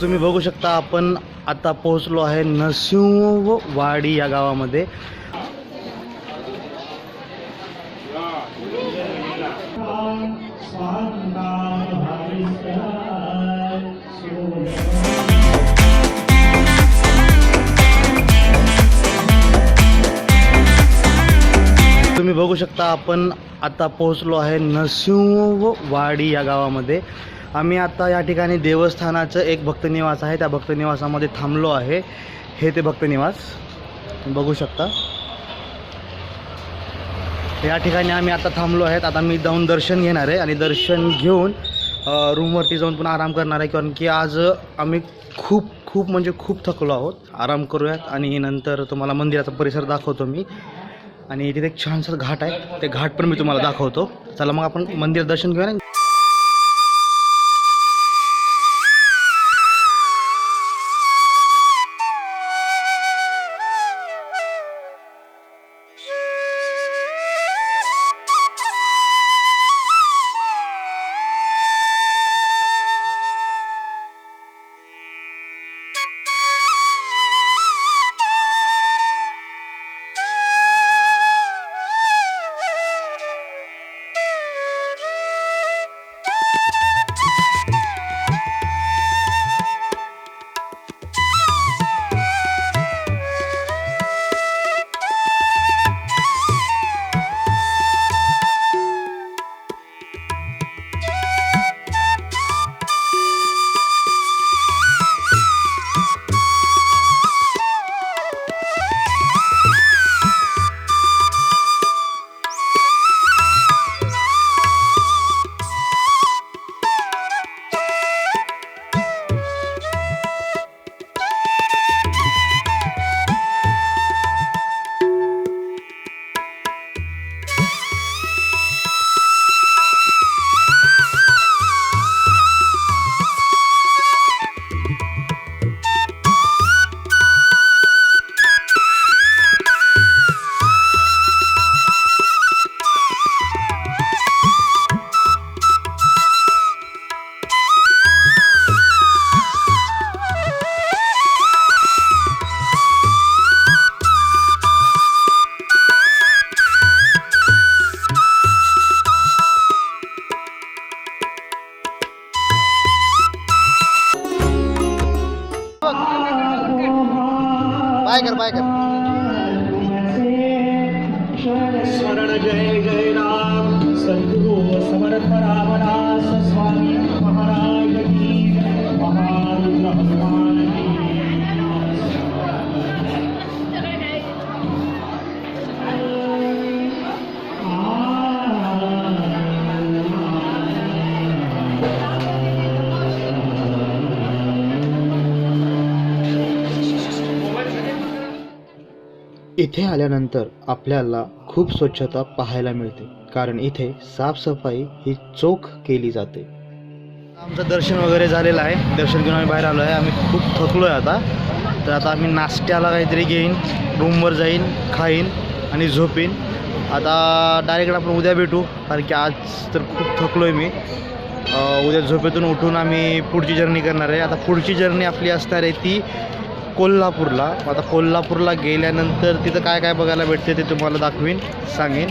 तुम्ही बघू शकता आपण आता पोहोचलो आहे नरसिंहवाडी या गावामध्ये. तुम्ही बघू शकता आपण आता पोहोचलो आहे नरसिंहवाडी या गावामध्ये. आम्ही आता या ठिकाणी देवस्थानाचं एक भक्तनिवास आहे त्या भक्तनिवासामध्ये थांबलो आहे. हे ते भक्तनिवास. बघू शकता. या ठिकाणी आम्ही आता थांबलो आहेत. आता मी जाऊन दर्शन घेणार आहे आणि दर्शन घेऊन रूमवरती जाऊन पुन्हा आराम करणार आहे. कारण की आज आम्ही खूप खूप म्हणजे खूप थकलो आहोत. आराम करूयात आणि नंतर तुम्हाला मंदिराचा परिसर दाखवतो मी. आणि तिथे एक छानसा घाट आहे. ते घाट पण मी तुम्हाला दाखवतो. चला मग आपण मंदिर दर्शन घेऊया बाय कर बाय कर स्मरण जय जय राम सद्गुरु समर्थ रामदास स्वामी महाराज की महारुद्र हनुमान इथे आल्यानंतर आपल्याला खूप स्वच्छता पाहायला मिळते कारण इथे साफसफाई ही चोख केली जाते. आमचं दर्शन वगैरे झालेलं आहे. दर्शन घेऊन आम्ही बाहेर आलो आहे. आम्ही खूप थकलो आहे आता. तर आता आम्ही नाश्त्याला काहीतरी घेईन रूमवर जाईन खाईन आणि झोपीन. आता डायरेक्ट आपण उद्या भेटू कारण की आज तर खूप थकलो आहे मी उद्या झोपेतून उठून आम्ही पुढची जर्नी करणार आहे. आता पुढची जर्नी आपली असणार आहे ती कोल्हापूरला. आता कोल्हापूरला गेल्यानंतर तिथं काय काय बघायला भेटते ते तुम्हाला दाखवीन सांगेन.